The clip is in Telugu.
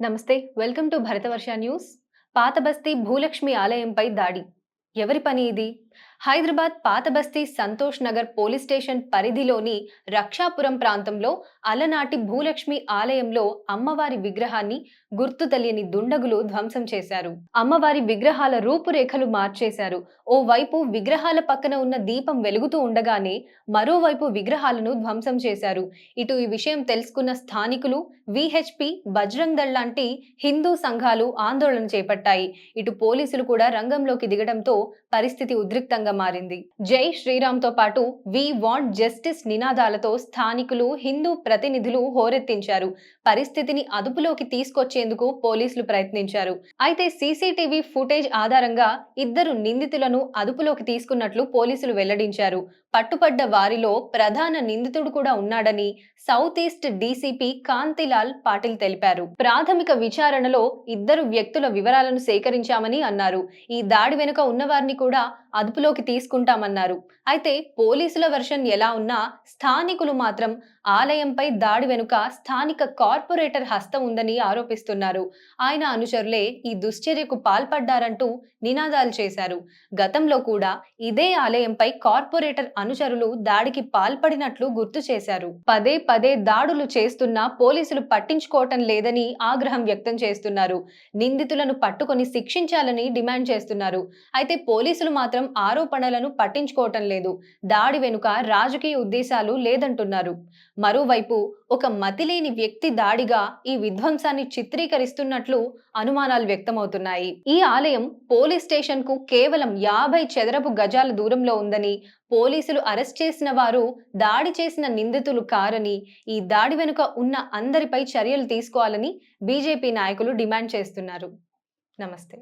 నమస్తే welcome to Bharatavarsha news. Pathabasti Bhulakshmi ఆలయంపై దాడి. ఎవరి పని ఇది? హైదరాబాద్ పాతబస్తీ సంతోష్ నగర్ పోలీస్ స్టేషన్ పరిధిలోని రక్షాపురం ప్రాంతంలో అలనాటి భూలక్ష్మి ఆలయంలో అమ్మవారి విగ్రహాన్ని గుర్తు తెలియని దుండగులు ధ్వంసం చేశారు. అమ్మవారి విగ్రహాల రూపురేఖలు మార్చేశారు. ఓ వైపు విగ్రహాల పక్కన ఉన్న దీపం వెలుగుతూ ఉండగానే మరోవైపు విగ్రహాలను ధ్వంసం చేశారు. ఇటు ఈ విషయం తెలుసుకున్న స్థానికులు విహెచ్పి బజరంగ్ దళ్ లాంటి హిందూ సంఘాలు ఆందోళన చేపట్టాయి. ఇటు పోలీసులు కూడా రంగంలోకి దిగడంతో పరిస్థితి ఉద్రిక్తంగా మారింది. జై శ్రీరామ్తో పాటు వి వాంట్ జస్టిస్ నినాదాలతో స్థానికులు హిందూ ప్రతినిధులు హోరెత్తించారు. పరిస్థితిని అదుపులోకి తీసుకొచ్చేందుకు పోలీసులు ప్రయత్నించారు. అయితే సీసీటీవీ ఫుటేజ్ ఆధారంగా ఇద్దరు నిందితులను అదుపులోకి తీసుకున్నట్లు పోలీసులు వెల్లడించారు. పట్టుపడ్డ వారిలో ప్రధాన నిందితుడు కూడా ఉన్నాడని south east DCP Kantilal Patil తెలిపారు. ప్రాథమిక విచారణలో ఇద్దరు వ్యక్తుల వివరాలను సేకరించామని అన్నారు. ఈ దాడి వెనుక ఉన్నవారిని కూడా అదుపులోకి తీసుకుంటామన్నారు. అయితే పోలీసుల వెర్షన్ ఎలా ఉన్నా స్థానికులు మాత్రం ఆలయంపై దాడి వెనుక స్థానిక కార్పొరేటర్ హస్తం ఉందని ఆరోపిస్తున్నారు. ఆయన అనుచరులే ఈ దుశ్చర్యకు పాల్పడ్డారంటూ నినాదాలు చేశారు. గతంలో కూడా ఇదే ఆలయంపై కార్పొరేటర్ అనుచరులు దాడికి పాల్పడినట్లు గుర్తు చేశారు. పదే పదే దాడులు చేస్తున్నా పోలీసులు పట్టించుకోవటం లేదని ఆగ్రహం వ్యక్తం చేస్తున్నారు. నిందితులను పట్టుకొని శిక్షించాలని డిమాండ్ చేస్తున్నారు. అయితే పోలీసులు మాత్రం మాత్రం ఆరోపణలను పట్టించుకోవటం లేదు. దాడి వెనుక రాజకీయ ఉద్దేశాలు లేదంటున్నారు. మరోవైపు ఒక మతిలేని వ్యక్తి దాడిగా ఈ విధ్వంసాన్ని చిత్రీకరిస్తున్నట్లు అనుమానాలు వ్యక్తమవుతున్నాయి. ఈ ఆలయం పోలీస్ స్టేషన్కు కేవలం యాభై చదరపు గజాల దూరంలో ఉందని పోలీసులు అరెస్ట్ చేసిన వారు దాడి చేసిన నిందితులు కారని ఈ దాడి వెనుక ఉన్న అందరిపై చర్యలు తీసుకోవాలని బీజేపీ నాయకులు డిమాండ్ చేస్తున్నారు. నమస్తే.